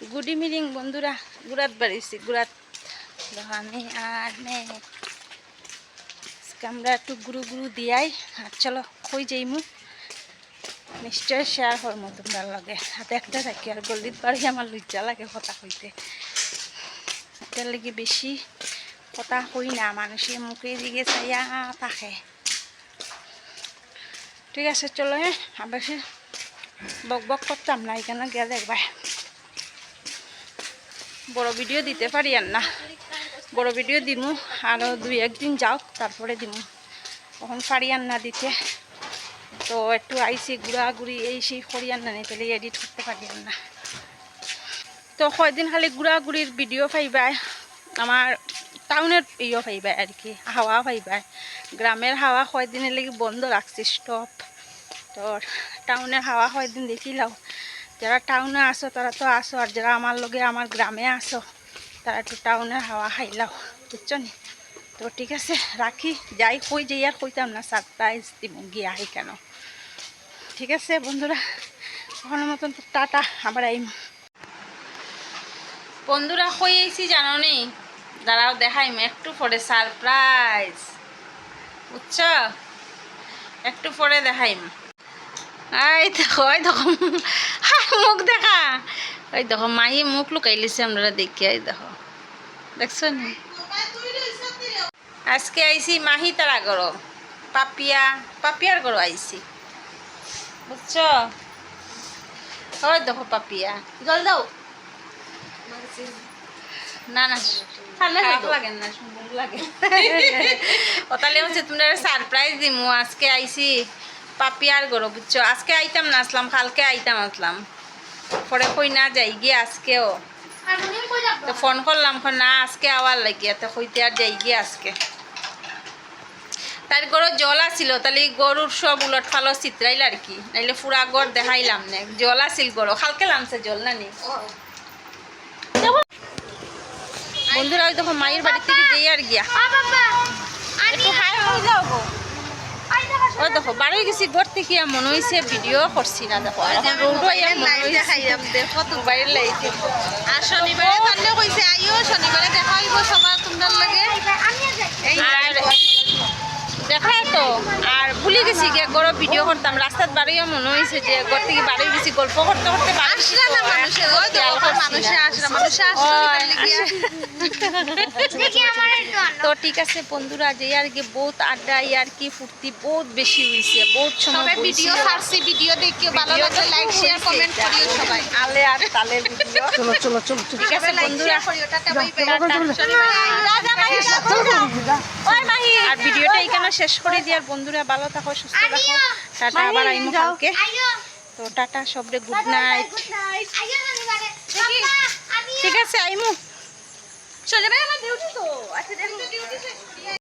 Good evening বন্ধুরা। গুড়াত বাড়িছি গুড়াত আমি আর আমরা একটু গুরু গুরু দিয়াই। আর চলো, কই যাইমু? নিশ্চয় শেয়ার করব তোমরা লগে। হাতে একটা থাকি আর গলিত বাড়ি আমার লজ্জা লাগে কথা কইতে। এটার লাগে বেশি কথা কই না, মানুষের মুখে দিকে চাইয়া থাকে। ঠিক আছে, চলো হ্যাঁ? আবার বক বক করতাম না এখানে গিয়ে দেখবা বড় ভিডিও দিতে পারি আর না। বড় ভিডিও দিমু আরও দুই একদিন যাও তারপরে দিমু। তখন পারি আর না দিতে। তো একটু আইসি ঘুরাঘুরি, এই সেই করি আর না তাহলে এডিট করতে পারি আর না। তো কয়দিন খালি ঘুরাঘুরির ভিডিও পাইবাই, আমার টাউনের ইয়ে পাইবা আর কি, হাওয়া পাইবা গ্রামের হাওয়া কয়দিনের লেগে বন্ধ রাখছি স্টপ তো টাউনের হাওয়া কয়দিন দেখিলাও যারা টাউনে আসো তারা তো আসো আর যারা আমার লগে আমার গ্রামে আসো তারা একটু টাউনের হাওয়া খাইলাও বুঝছ নি? তো ঠিক আছে রাখি। যাই কই যাই আর কইতাম না সারপ্রাইজ দিব গিয়ে আই কেন? ঠিক আছে বন্ধুরা কখনো মতন তো টাটা আবার আইম বন্ধুরা কই আইছি জানো নি? দাঁড়াও দেখাইম একটু পরে সারপ্রাইজ বুঝছ? একটু পরে দেখাইম ওই দেখো হায়, মুখ দেখা। ওই দেখো মাই মুখ লুকাই লিছে আমরা দেখি এই দেখো। দেখছ নি? আজকে আইছি মাহি তারা গরো পাপিয়া পাপিয়ার গরো আইছি। বুঝছ? ওই দেখো পাপিয়া। জল দাও। না না হচ্ছে তোমরা সারপ্রাইজ দিমু। আজকে আইছি পাপিয়ার গরো বুঝছ? আজকে আইতাম না আসলাম কালকে আইতাম আসলাম। পরে কই না যাই গিয়ে আজকেও। তো ফোন করলাম না আজকে আওয়ার লাগিয়া তো কইতে আর যাই গিয়ে আজকে। তার গরু জল আছিল তাহলে গরুর সব উলট ফালো চিত্রাইল আর কি। নাইলে ফুরা গড় দেখাইলাম নে জল আছিল গরু খালকে লামছে জল না নি? বন্ধুরা ওই দেখো মায়ের বাড়ি থেকে যেই আর গিয়া। একটু হাই হয়ে যাও গো। ওই দেখো বাড়ি গেছি ঘর থেকে মনে হয়েছে ভিডিও করছি না দেখো। মোবাইল লাইতে আর শনিবারে তাহলে কইছে আইও শনিবারে দেখা হইব সবার তোমরা লাগে। দেখায় তো। আর ভুলে গেছি গিয়ে গরো ভিডিও করতাম। রাস্তার বাড়িও মনে হয়েছে যে ঘর থেকে বাড়ি গেছি গল্প করতে করতে আসলে না মানুষের তো মানুষে আসলে মানুষে আসলে ওই, গিয়া তো ঠিক আছে বন্ধুরা যে আর কি বহুত আড্ডা আর কি ফুর্তি বহুত বেশি হয়েছে বহুত সময় ভিডিও ছাড়ছি ভিডিও দেখিও ভালো লাগলে লাইক শেয়ার কমেন্ট করিও সবাই। আলে আর তালের ভিডিও চলো চলো চলো ঠিক আছে বন্ধুরা। আর ভিডিওটা এখানে শেষ করে দিই আর বন্ধুরা ভালো থাকো সুস্থ থাকো। টাটা আবার আইমো কালকে। তো টাটা সবরে গুড নাইট ঠিক আছে আইমু। শনিবারে আমার ডিউটি তো। আচ্ছা ডিউটি শেষ